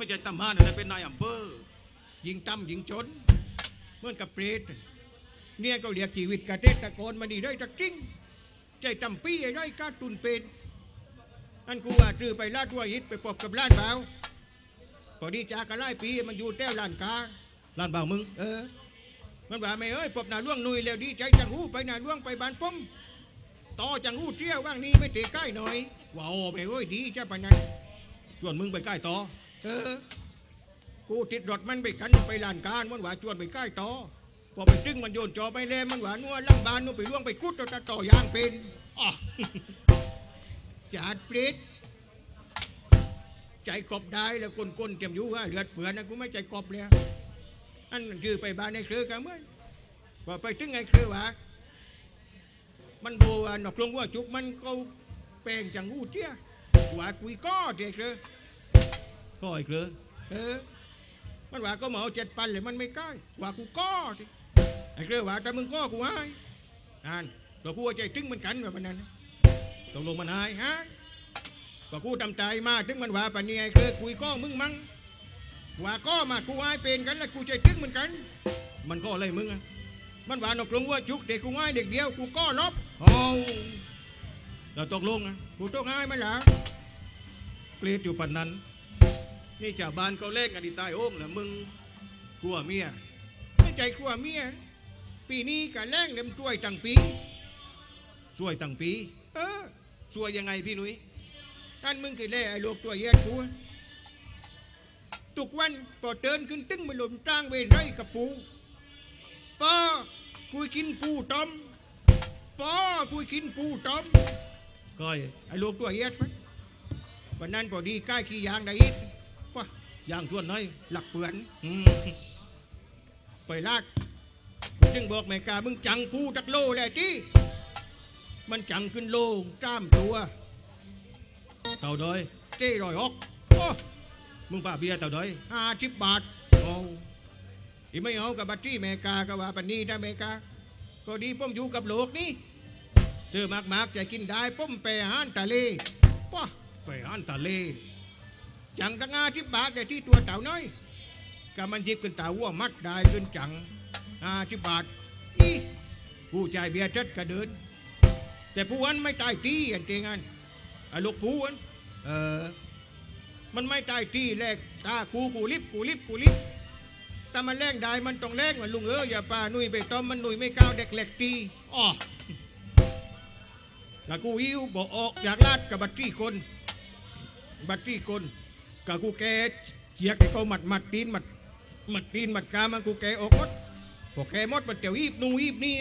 ไม่ใช่ตำมานอะไรเป็นนายอำเภอยิงต่ำยิงจนเหมือนกับเปรตเนี่ยก็เรียกชีวิตกระเกษตรกรมาดีได้จักจริงใจตำปี้ไอ้ไรกาตุนเป็นอันกูว่าจื้อไปลาดตัวยิดไปปบกับล้านเบาพอดีจากกันไล่ปีมันอยู่แต้วล้านกาล้านเบามึง เออ มันว่าไม่เอ้ยปบหนาล่วงนุยแล้วดีใจจังหูไปหนาล่วงไปบานป้มต่อจังหูเที่ยวว่างนี้ไม่เตะใกล้หน่อยว้าวไปเอ้ยดีจ้าปะนั้นชวนมึงไปใกล้ต่อ เออกูติดรถมันไปกันไปลานการมันหวาชวนไปใกล้ต่อพอไปจึงมันโยนจอไปแล้มันหว่านัวลังบานนัวไปล่วงไปคุดต่อต่อยางเป็นอ๋อจัดปริดใจกบได้แล้วคนคนๆเตรียมยู่ว่าเลือดเปื่อนนะกูไม่ใจกบเลยอันคือไปบ้านในเครือกันเมื่อพอไปถึงไอ้เครือว่ามันโบว่านกลงว่าจุกมันก็แปลงจังงูเตี้ยว่ากุยก้อเด็กเลย ก็ไอ้เครือเออ มันว่าก็เหมาเจ็ดปันเลยมันไม่ใกล้ว่ากูก้อดิไอ้เครือว่าแต่มึงก้อกูให้นั่นตัวกูว่าใจตึงเหมันกันแบบนั้นนะตกลงมันหายฮะก็กูทำใจมาถึงมันว่าปานนี้ไอ้เครือกุยก้อมึงมั้งว่าก้อมากูให้เป็นกันแล้วกูใจตึงเหมือนกัน มันก็อะไรมึงอะมันว่านกลงว่าจุกเด็กกูให้เด็กเดียวกูก้อลบโอ้เราตกลงอะกูต้องให้มันเหรอเปลียดอยู่ปันนั้น นี่ชาวบ้านเขาเล่นกันที่ใต้โอ่งแหละมึงกลัวเมียไม่ใจกลัวเมียปีนี้ก็แล่งเต็มช่วยตั้งปีช่วยตั้งปีเออช่วยยังไงพี่นุ้ยนั่นมึงคือแล่ไอ้ลูกตัวเย็นกูทุกวันพอเดินขึ้นตึ้งมาหล่นจ้างเวรไรกับปูป้ากูกินปูต้มป้ากูกินปูต้มก้อยไอ้ลูกตัวเย็นไหมวันนั้นพอดีใกล้ขี้ยางได้อีก ย่างชวนน้อย หลักเปือนอืมไปลาดจึงบอกแม่กามึงจังผู้ตักโลแหละที่มันจังขึ้นโลจ้ามตัว เต่าดอยเจ้รอยออกโอ้มึงฝ่าเบียร์เต่าดอยห้าสิบบาทโอ้อีไม่เอากับบัตรที่แม่กาก็ว่าปันนี้ได้แม่กาก็ดีผมอยู่กับโลกนี่เจอมากๆจะกินได้ผมไปอาหารทะเลป้ะไปอาหารทะเล จังตั้งอาทิบบาทแต่ที่ตัวเต่าน้อยก็มันยิบขึ้นเต่าวัวมัดได้ขึ้นจังอาทิบบาทอีผู้ใจายเบียร์จัดกระเดิน แต่ผู้อันไม่ตายตีอันเจงันอลูกผู้อันเออมันไม่ตายตีแรกตากูกูลิบกูลิบกูลิบแต่มันแรงได้มันต้องแรงมันลุงเอออย่าป่านุ่ยไปต้อมมันนุ่ยไม่ก้าวเด็กเหล็กตีอ๋อแต่กูหิวบอกออกอยากลาดกับบัตรีคน บัตรีคน กับกูแกเจียกให้เขาหมัดหมัดตีนหมัดหมัดตีนหมัดกามันกูแกออกหมดพอแกหมดมันเตียวอีบนูอีบนี่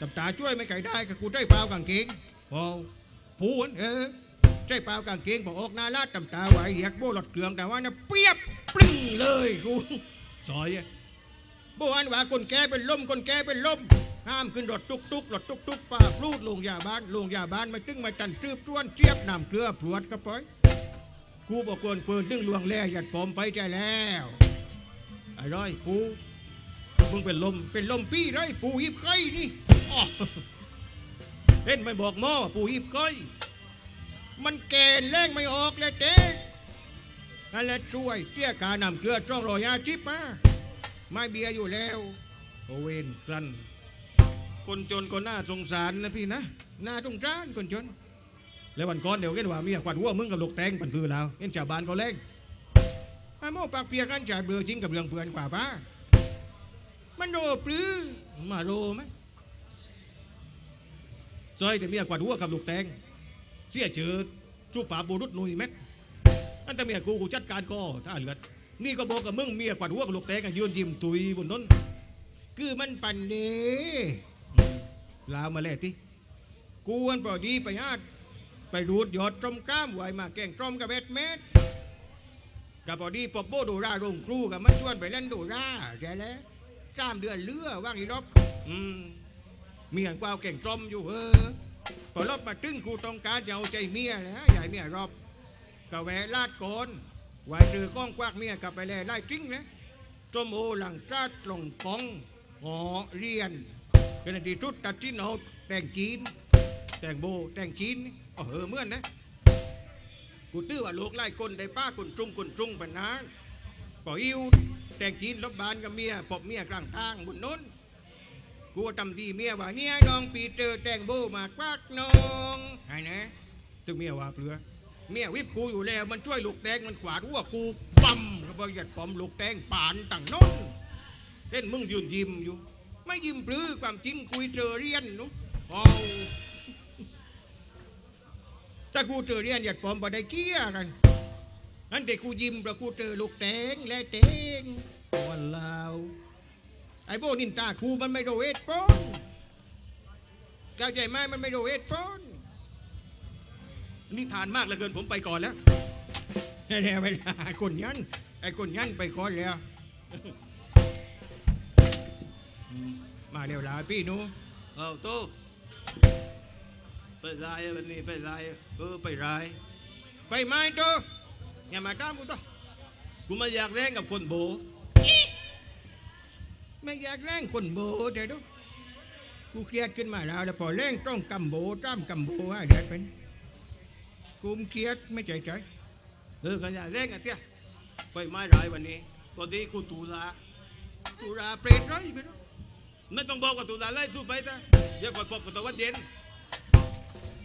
ตำตาช่วยไม่ไก่ได้กับกูได้เปล่ากางเกงพอผูนเออได้เปล่ากางเกงบอกออกนาลาดตำตาไหวเรียกโบหลอดเกลืองแต่ว่านะเปียบปลิ้งเลยกูสอยโบอันว่าคนแกเป็นลมคนแกเป็นลมห้ามขึ้นรถตุกตุกรถตุกตุกป้าพลูดลงยาบ้านลงยาบ้านไม่ตึงไม่ตันตืบจ้วนเจี๊ยบน้ำเกลือพรวดกระป๋อย กูบอกกวนเปินตึงลวงแล่หยัดผมไปใจแล้วไอ้ร้อยปูมึงเป็นลมเป็นลมปี้ไรปูหิบไก่นี่อ้อเห็นไม่บอกหม้อปูหิบไก่มันแกนแรงไม่ออกเลยเต้นั่นแหละช่วยเสียกานำเกลือจ้องรอยาชิปมาไม่เบียร์อยู่แล้วโอเวนสันคนจนก็น่าสงสารนะพี่นะน่าสงสารคนจน แล้ววันก่อนเดี๋ยวเห็นว่าเมียควันหัวมึงกับลูกแตงปันพือแล้วเห็นชาวบ้านเขาเล่งไอ้โม่ปากเปียกันจ่ายเบือจริงกับเรื่องเพื่อนกว่าป้ามันโดปรือมาโดไหมซอยแต่เมียควันหัวกับลูกแตงเสียเจือจูป่าบุรุษนุ่ยเม็ดอันแต่เมียกูกูจัดการก็ถ้าเหลือดนี่ก็บอกกับมึงเมียควันหัวกับลูกแตงยืนยิ้มตุยบนน้นคือมันปันเดลาวมาแล้วที่กูอันพอดีไปญาติ ไปรูดยอดตรมก้ามไหวมาแกงตรมกับเบ็ดเม็ดกับพอดีปอบโบดูราโรงครูกับมันชวนไปเล่นดูราใช่แล้วสามเดือนเลือว่างอีรอบอืมเมียกวาวแก่งตรมอยู่เออพอรอบมาตึ้งครูต้องการจะเอาใจเมียแล้วใหญ่เมียรอบกะแวลาดโกนไหวเจอก้องกวากเมียกับไปแล้วไล่จริงนะจมโอหลังตราตรงกองหอเรียนเป็นที่ทุดตัดที่นเอาแต่งจีน แตงโบแตงจีนนี่เออเมื่อนนะ กูตื้อว่าลูกไล่คนได้ป้าคนจุงคนจุงปนนั้นปออิวแตงจีนลบบานกับเมียปอบเมียกลางทางบนน้นกูทำทีเมียว่าเนี่ยน้องปีเตอร์แตงโบมากวักน้องไอ้นะตึงเมียว่าเปลือเมียวิบกูอยู่แล้วมันช่วยลูกแดงมันขวาดหัวกูปั๊มก็บอกหยัดปอมลูกแดงป่านต่างน้นเห็นมึงยืนยิ้มอยู่ ไม่ยิ้มปลื้อความจริงคุยเจอเรียนนุเอา ถ้ากูเจอเรียนหยัดปอมบ่ได้เกี้ยกันนั่นแต่กูยิ้มเพระกูเจอลูกแดงและแดงวันลาวไอ้โบนินตาครูมันไม่โดเวทป้นเข้าใจไหมมันไม่โดเวทป้นนี่ทานมากเหลือเกินผมไปก่อนแล้วแน่ๆไปไอ้คนยันไอ้คนยันไปก่อนแล้วมาเร็วลาพี่นูเอาต๊ะ ไปไรวันนี้ไปไรเออไปไรไปไหม้โตอย่ามาตามกูโตกูไม่อยากแร่งกับคนโบไม่อยากแรงคนโบเดี๋ยวดูกูเครียดขึ้นมาแล้วแล้วพอแรงต้องกำโบจ้ามกำโบฮะเดี๋ยวเป็นกูมเครียดไม่ใจใจเออกันอยากแร่งกันเตี้ยไปไม่ไรวันนี้ตอนนี้กูตูลากูราเปรตไรไปดูไม่ต้องบอกว่าตูลาไล่ตูไปจ้ะเดี๋ยวก่อนพบกันตอนวันเย็น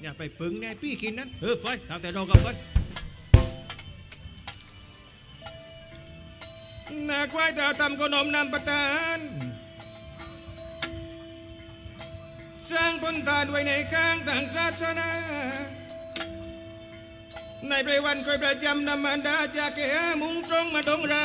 อย่าไปปึงแน่พี่กินนั้นเออไปทางแต่เรากับไปนาควายตาทำขนมนำประทานสร้างพนทานไว้ในข้างต่างศาสนาในไพรวันคอยประจำนำมันดาจากเกหามุงตรงมาดงไร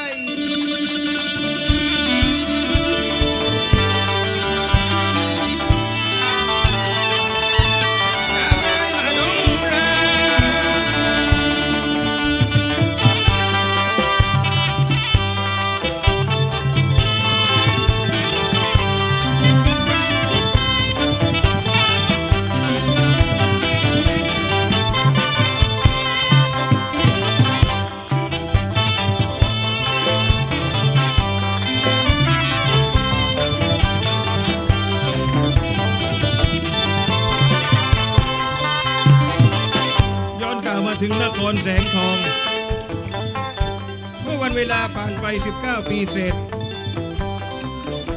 ผ่านไป 19 ปีเศษ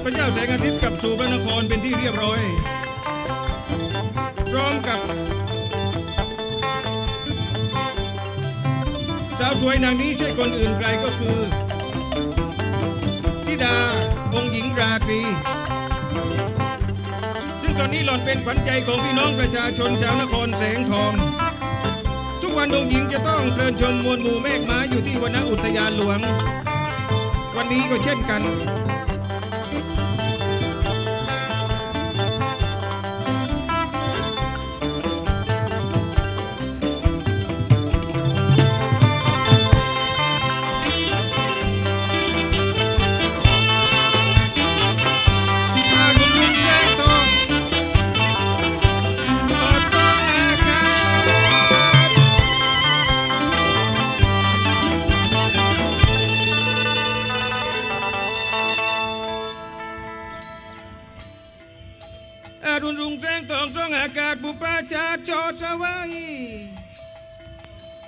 พระเจ้าแสงอาทิตย์กลับสู่พระนครเป็นที่เรียบร้อย พร้อมกับ สาวสวยนางนี้ใช่คนอื่นไกลก็คือธิดาองค์หญิงราตรีซึ่งตอนนี้หล่อนเป็นขวัญใจของพี่น้องประชาชนชาวนครแสงทองทุกวันดงหญิงจะต้องเพลินชมมวลหมู่เมฆม้าอยู่ที่วนอุทยานหลวง วันนี้ก็เช่นกัน อารุณรุงแสงทองสองอากาศบุปผาชาจอดสวาย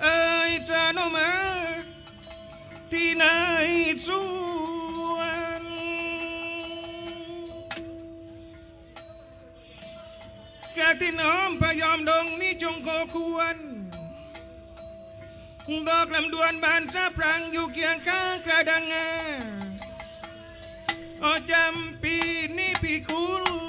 เอ้ยจานมา ที่ไหนสวนกระทินหอมพยอมดงนี่จงโคควรดอกลำดวนบานสะพรังอยู่เคียงข้างกระดังงาโอจำปีนี่พี่คุณ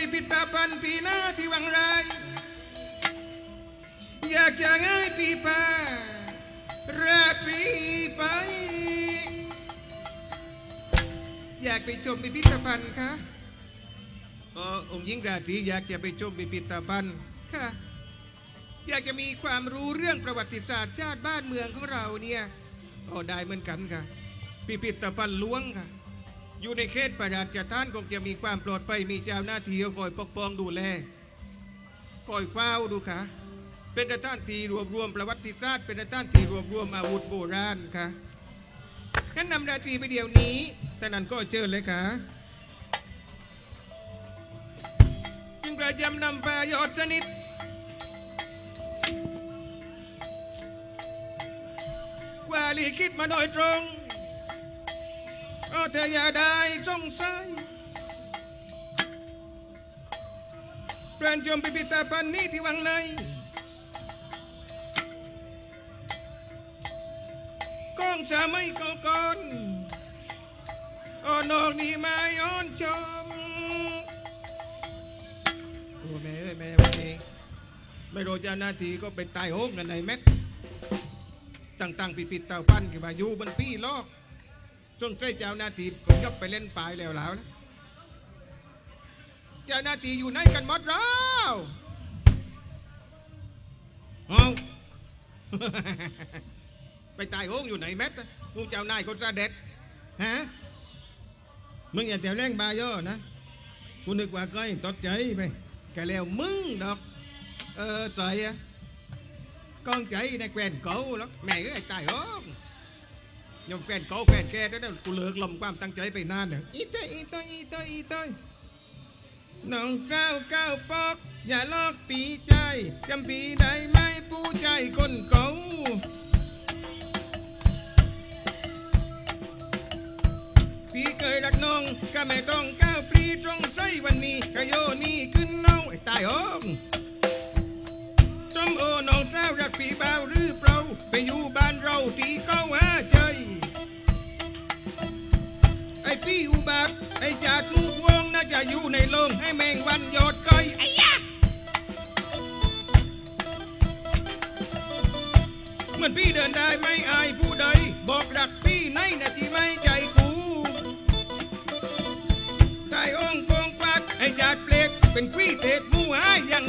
พิพิธภัณฑ์ปีหน้าที่วังไร อยากจะง่ายปีปาราตรีไป อยากไปชมพิพิธภัณฑ์คะเออองค์หญิงราตรีอยากจะไปชมพิพิธภัณฑ์ค่ะ อยากจะมีความรู้เรื่องประวัติศาสตร์ชาติบ้านเมืองของเราเนี่ยก็ได้เหมือนกันค่ะ พิพิธภัณฑ์หลวงค่ะ อยู่ในเขตประราชท่านคงจะมีความปลอดภัยมีเจ้าหน้าที่คอยปกป้องดูแลคอยเฝ้าดูค่ะ เป็นสถานที่รวบรวมประวัติศาสตร์ เป็นสถานที่รวบรวมอาวุธโบราณค่ะงั้นนำราตรีไปเดี๋ยวนี้ แต่นั้นก็เจอเลยค่ะจึงประจำนำปยชน์ชนิดกว่าลีคิดมาโดยตรง โอ้เธออย่าได้สงสัยเปลี่ยนชมพิพิธภัณฑ์นี้ที่วังในกองจะไม่เก่าก่อนโอ้นอกนี่มาย้อนชมโอ้แม่เอ้ยแม่วันนี้ไม่รู้จ้าหน้าทีก็เป็นตายโหงกันในเม็ดต่างๆปิดปิดเตาปั้นขึ้นมายู่บนพี่ลอก จนใกล้เจ้าหน้าที่ผมยบไปเล่นปลายแล้วแล้วนะเจ้าหน้าที่อยู่ไหนกันหมดแล้วเอาไปตายโหงอยู่ไหนเม็ดมูเจ้านายคนซาเด็ดฮะมึงอย่าแถวแรงบาเยอะนะกูนึกว่าก้อยตดใจไปแกแล้วมึงดอกเออใส่อะ con chạy này quen cổ lắm mẹ cái tài ốm nhưng quen cổ quen ke đó đâu cô lượt lòng quan tăng chạy về ยงแฟนเขาแฟนแกได้แล้วกูเลิกลมความตั้งใจไปนานเนี่ยอีเตยอีเตยอีเตยอีต้น้องเก้าเก้าปอก อย่าลอกปีใจจำปีใดไม่ผู้ใจคนเก่าปีเเคยรักน้องก็ไม่ต้องก้าวปรีตรงใจวันนี้ขยโยนี่ขึ้นเอาไอ้ตายอ้อง จาดมูกวงน่าจะอยู่ในโรงให้แมงวันยอดก้อยไอ้ยะเหมือนพี่เดินได้ไม่อายผู้ใด บอกรักพี่ในนาทีไม่ใจคูได้องค์กงกวัดไอ้จาดเปลกเป็นกุ้ยเทศหมูหายัง